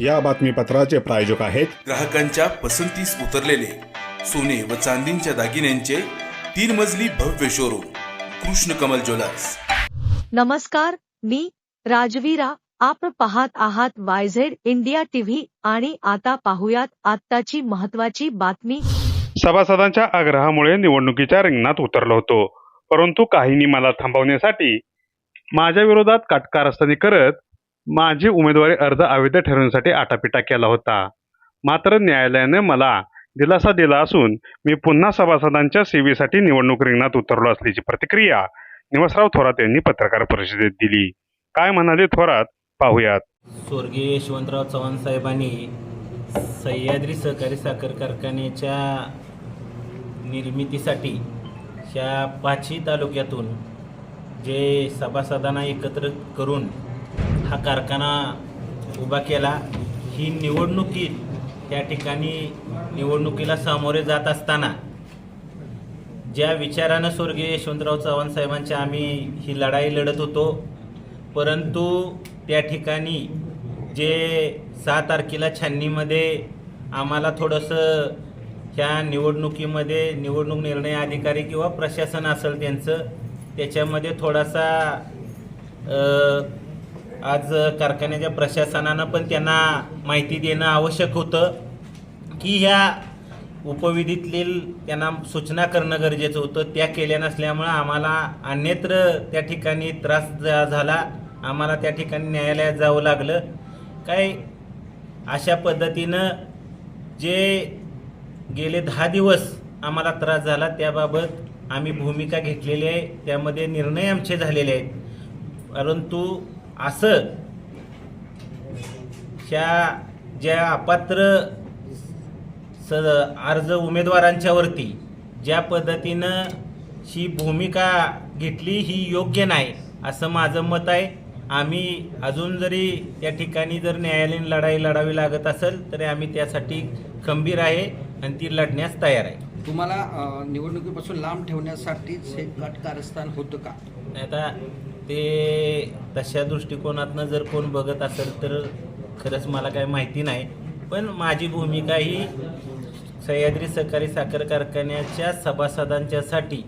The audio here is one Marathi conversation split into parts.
या बातमीपत्राचे प्रायोजक आहेत ग्राहकांच्या पसंतीस उतरलेले सोने व चांदींच्या दागिन्यांचे तीन मजली भव्य शोरूम कृष्ण कमल ज्वेलर्स. नमस्कार मी राजवीरा. आपण पाहत आहात वायझेड इंडिया टीव्ही आणि आता पाहुयात आत्ताची महत्वाची बातमी. सभासदांच्या आग्रहामुळे निवडणुकीच्या रिंगणात उतरलो होतो परंतु काहींनी मला थांबवण्यासाठी माझ्या विरोधात काटकारस्थानी करत माझी उमेदवारी अर्ज अवैध ठरवण्यासाठी आटापिटा केला होता. मात्र न्यायालयाने मला दिलासा दिला असून मी पुन्हा सभासदांच्या सेवेसाठी निवडणूक रिंगणात उतरलो असल्याची प्रतिक्रिया निवासराव थोरात यांनी पत्रकार परिषदेत दिली. काय म्हणाले थोरात? पाहूयात. स्वर्गीय यशवंतराव चव्हाण साहेबांनी सह्याद्री सहकारी साखर कारखान्याच्या निर्मितीसाठी ह्या पाचही तालुक्यातून जे सभासदांना एकत्र करून हा कारखाना उभा केला. ही निवडणुकीत त्या ठिकाणी निवडणुकीला सामोरे जात असताना ज्या विचारानं स्वर्गीय यशवंतराव चव्हाण साहेबांच्या आम्ही ही लढाई लढत होतो परंतु त्या ठिकाणी जे सहा तारखेला छाननीमध्ये आम्हाला थोडंसं ह्या निवडणुकीमध्ये निवडणूक निर्णय अधिकारी किंवा प्रशासन असेल त्यांचं त्याच्यामध्ये थोडासा आज कारखान्याच्या प्रशासनानं पण त्यांना माहिती देणं आवश्यक होतं की ह्या उपविधीतील त्यांना सूचना करणं गरजेचं होतं. त्या केल्या नसल्यामुळं आम्हाला अन्यत्र त्या ठिकाणी त्रास झाला. आम्हाला त्या ठिकाणी न्यायालयात जावं लागलं. काय अशा पद्धतीनं जे गेले दहा दिवस आम्हाला त्रास झाला त्याबाबत आम्ही भूमिका घेतलेली आहे. त्यामध्ये निर्णय आमचे झालेले आहेत. परंतु असं. ह्या ज्या अपात्र स अर्ज उमेदवारांच्यावरती ज्या पद्धतीनं ही भूमिका घेतली ही योग्य नाही असं माझं मत आहे. आम्ही अजून जरी त्या ठिकाणी जर न्यायालयीन लढाई लढावी लागत असेल तरी आम्ही त्यासाठी खंबीर आहे आणि ती लढण्यास तयार आहे. तुम्हाला निवडणुकीपासून लांब ठेवण्यासाठीच हे गट कारस्थान होतं का? आता ते तशा दृष्टिकोनातनं जर कोण बघत असेल तर खरंच मला काही माहिती नाही पण माझी भूमिका ही सह्याद्री सहकारी साखर कारखान्याच्या सभासदांच्यासाठी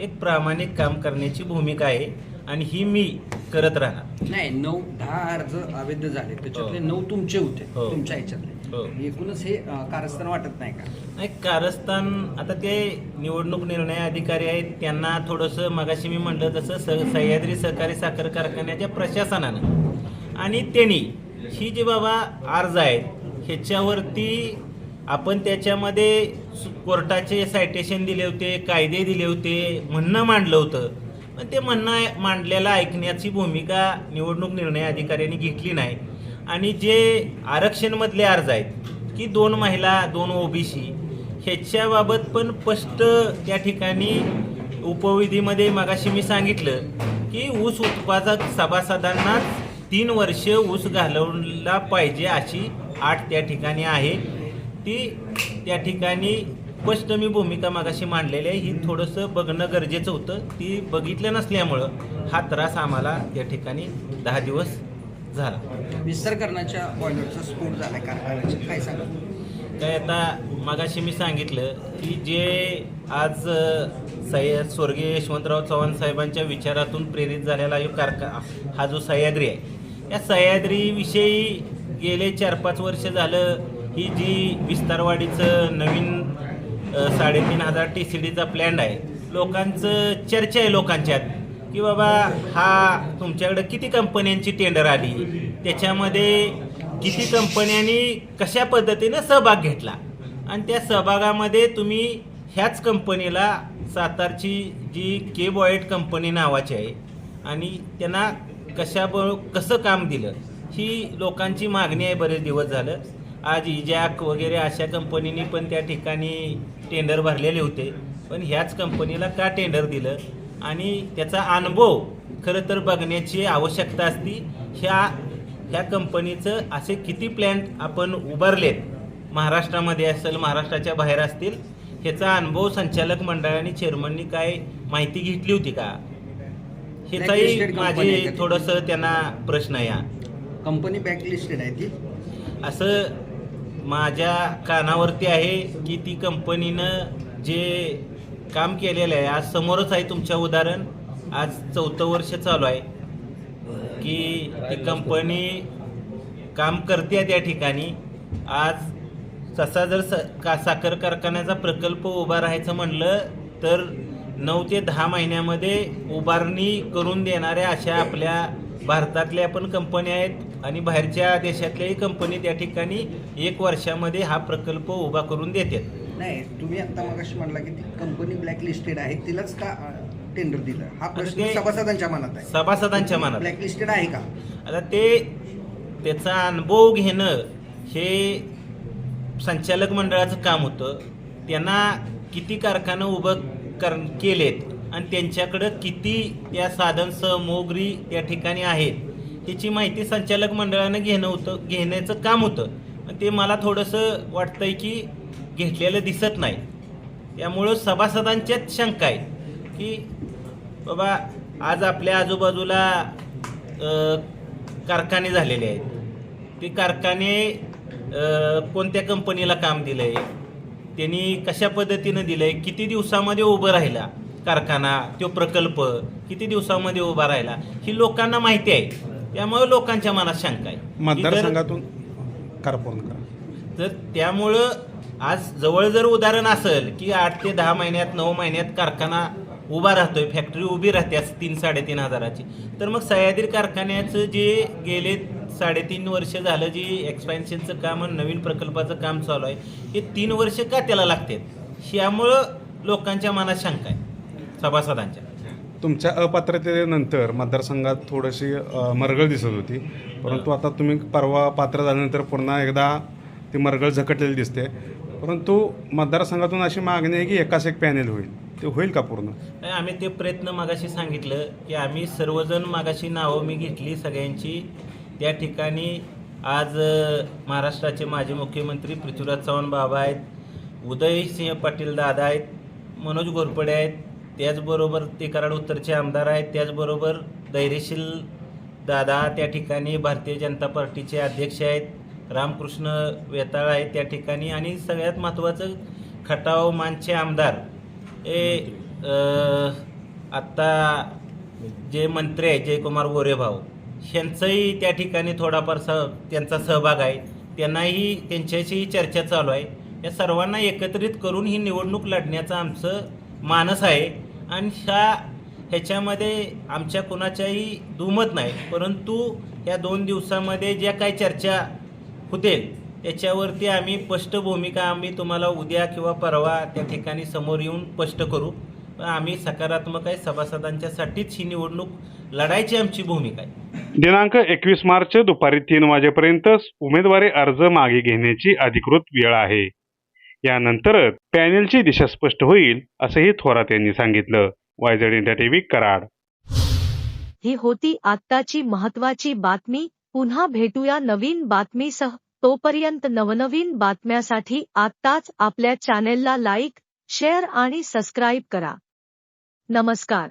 एक प्रामाणिक काम करण्याची भूमिका आहे आणि ही मी करत राहणार नाही नऊ दहा अर्ज अवैध झाले त्याच्यातले नऊ तुमचे होते हो. तुमच्या ह्याच्यातले हो. एकूणच हे कारस्थान वाटत नाही का? नाही कारस्थान आता ते निवडणूक निर्णय अधिकारी आहेत त्यांना थोडंसं मगाशी मी म्हटलं तसं स सह्याद्री सहकारी साखर कारखान्याच्या प्रशासनानं आणि त्यांनी ही जी बाबा अर्ज आहेत ह्याच्यावरती आपण त्याच्यामध्ये कोर्टाचे सायटेशन दिले होते कायदे दिले होते म्हणणं मांडलं होतं. पण ते म्हणणं मांडलेलं ऐकण्याची भूमिका निवडणूक निर्णय अधिकाऱ्यांनी घेतली नाही. आणि जे आरक्षणमधले अर्ज आहेत की दोन महिला दोन ओबीसी ह्याच्याबाबत पण स्पष्ट त्या ठिकाणी उपविधीमध्ये मगाशी मी सांगितलं की ऊस उत्पादक सभासदांना तीन वर्ष ऊस घालवला पाहिजे अशी आठ त्या ठिकाणी आहे. ती त्या ठिकाणी स्पष्ट मी भूमिका मागाशी मांडलेली आहे. ही थोडंसं बघणं गरजेचं होतं. ती बघितलं नसल्यामुळं हा त्रास आम्हाला त्या ठिकाणी दहा दिवस झाला. विसर्गरणाच्या बॉयलरचा स्फोट झाला कारखान्याचा. काय सांगा? काय आता मगाशी मी सांगितलं की जे आज सह्य स्वर्गीय यशवंतराव चव्हाण साहेबांच्या विचारातून प्रेरित झालेला हा कारखा हा जो सह्याद्री आहे या सह्याद्रीविषयी गेले चार पाच वर्ष झालं ही जी विस्तारवाडीचं नवीन साडेतीन हजार टी सी डीचा प्लॅन आहे लोकांचं चर्चा आहे लोकांच्यात. की बाबा हा तुमच्याकडे किती कंपन्यांची टेंडर आली? त्याच्यामध्ये किती कंपन्यांनी कशा पद्धतीनं सहभाग घेतला? आणि त्या सहभागामध्ये तुम्ही ह्याच कंपनीला सातारची जी के बॉयट कंपनी नावाची आहे आणि त्यांना कशा ब कसं काम दिलं? ही लोकांची मागणी आहे बरेच दिवस झालं. आज इजॅक वगैरे अशा कंपनीने पण त्या ठिकाणी टेंडर भरलेले होते. पण ह्याच कंपनीला का टेंडर दिलं? आणि त्याचा अनुभव खरं तर बघण्याची आवश्यकता असती. ह्या ह्या कंपनीचं असे किती प्लॅन्ट आपण उभारलेत महाराष्ट्रामध्ये असेल महाराष्ट्राच्या बाहेर असतील ह्याचा अनुभव संचालक मंडळाने चेअरमननी काय माहिती घेतली होती का? ह्याचाही माझे? थोडंसं त्यांना प्रश्न आहे हा कंपनी बॅकलिस्टेड आहे ती. असं माझ्या कानावरती आहे की ती कंपनीनं जे काम केलेलं आहे. आज समोरच आहे तुमच्या उदाहरण. आज चौथं वर्ष चालू आहे की ती कंपनी काम करते त्या ठिकाणी. आज तसा जर स का साखर कारखान्याचा प्रकल्प उभा राहायचं म्हणलं तर नऊ ते दहा महिन्यामध्ये उभारणी करून देणाऱ्या अशा आपल्या भारतातल्या पण कंपन्या आहेत आणि बाहेरच्या देशातल्याही कंपनी त्या ठिकाणी एक वर्षामध्ये हा प्रकल्प उभा करून देतात. नाही तुम्ही आता मगाशी म्हणला की ती कंपनी ब्लॅक लिस्टेड आहे तिलाच का टेंडर दिलं? हा प्रश्न ते- सभासदांच्या मनात आहे. सभासदांच्या मनात. ब्लॅक लिस्टेड आहे का? आता ते त्याचा अनुभव घेणं हे संचालक मंडळाचं काम होतं. त्यांना किती कारखानं उभं कर केलेत आणि त्यांच्याकडं किती त्या साधन सामग्री त्या ठिकाणी आहेत याची माहिती संचालक मंडळानं घेणं होतं घेण्याचं काम होतं. पण ते मला थोडंसं वाटतंय की घेतलेलं दिसत नाही. त्यामुळं सभासदांच्याच शंका आहे की बाबा आज आपल्या आजूबाजूला कारखाने झालेले आहेत. ते कारखाने कोणत्या कंपनीला काम दिलं आहे त्यांनी कशा पद्धतीनं दिलं आहे किती दिवसामध्ये उभं राहिला कारखाना तो प्रकल्प? किती दिवसामध्ये उभा राहिला? ही लोकांना माहिती आहे. त्यामुळे लोकांच्या मनात शंका आहे. मतदारसंघातून तर त्यामुळं आज जवळ जर उदाहरण असेल की आठ ते दहा महिन्यात नऊ महिन्यात कारखाना उभा राहतोय फॅक्टरी उभी राहते आज तीन साडेतीन हजाराची. तर मग सह्याद्री कारखान्याचं जे गेले साडेतीन वर्ष झालं जे एक्सपॅन्शनचं काम आणि नवीन प्रकल्पाचं काम चालू आहे हे तीन वर्ष का त्याला लागतात? यामुळं लोकांच्या मनात शंका आहे सभासदांच्या. तुमच्या अपात्रतेनंतर मतदारसंघात थोडीशी मरगळ दिसत होती. परंतु आता तुम्ही परवा पात्र झाल्यानंतर पुन्हा एकदा ती मरगळ झकटलेली दिसते. परंतु मतदारसंघातून अशी मागणी आहे की एकाच एक पॅनेल होईल. ते होईल का पूर्ण? नाही, आम्ही ते प्रयत्न मागाशी सांगितलं की आम्ही सर्वजण मागाशी नावं मी घेतली सगळ्यांची. त्या ठिकाणी आज महाराष्ट्राचे माजी मुख्यमंत्री पृथ्वीराज चव्हाण बाबा आहेत उदयसिंह पाटील दादा आहेत मनोज घोरपडे आहेत. त्याचबरोबर ते कराड उत्तरचे आमदार आहेत. त्याचबरोबर धैर्यशील दादा त्या ठिकाणी भारतीय जनता पार्टीचे अध्यक्ष आहेत. रामकृष्ण वेताळ आहे त्या ठिकाणी. आणि सगळ्यात महत्त्वाचं खटाव मानचे आमदार. हे आत्ता जे मंत्री आहे जयकुमार गोरेभाऊ यांचंही त्या ठिकाणी थोडाफार स त्यांचा सहभाग आहे. त्यांनाही त्यांच्याशी चर्चा चालू आहे. या सर्वांना एकत्रित करून ही निवडणूक लढण्याचं आमचं मानस आहे. आणि ह्या ह्याच्यामध्ये आमच्या कोणाच्याही दुमत नाही. परंतु या दोन दिवसामध्ये ज्या काही चर्चा होतील. त्याच्यावरती आम्ही स्पष्ट भूमिका आम्ही तुम्हाला उद्या किंवा परवा त्या ठिकाणी समोर येऊन स्पष्ट करू. पण आम्ही सकारात्मक आहे सभासदांच्यासाठीच ही निवडणूक लढायची आमची भूमिका आहे. दिनांक एकवीस मार्च दुपारी तीन वाजेपर्यंत उमेदवारी अर्ज मागे घेण्याची अधिकृत वेळ आहे. यानंतरच पॅनेलची दिशा स्पष्ट होईल असंही थोरात यांनी सांगितलं. Y Z India TV Karad. ही होती आत्ताची महत्वाची बातमी. पुन्हा भेटूया नवीन बातमीसह. तोपर्यंत नवनवीन बातम्यासाठी आत्ताच आपल्या चॅनेलला लाईक शेअर आणि सबस्क्राईब करा. नमस्कार.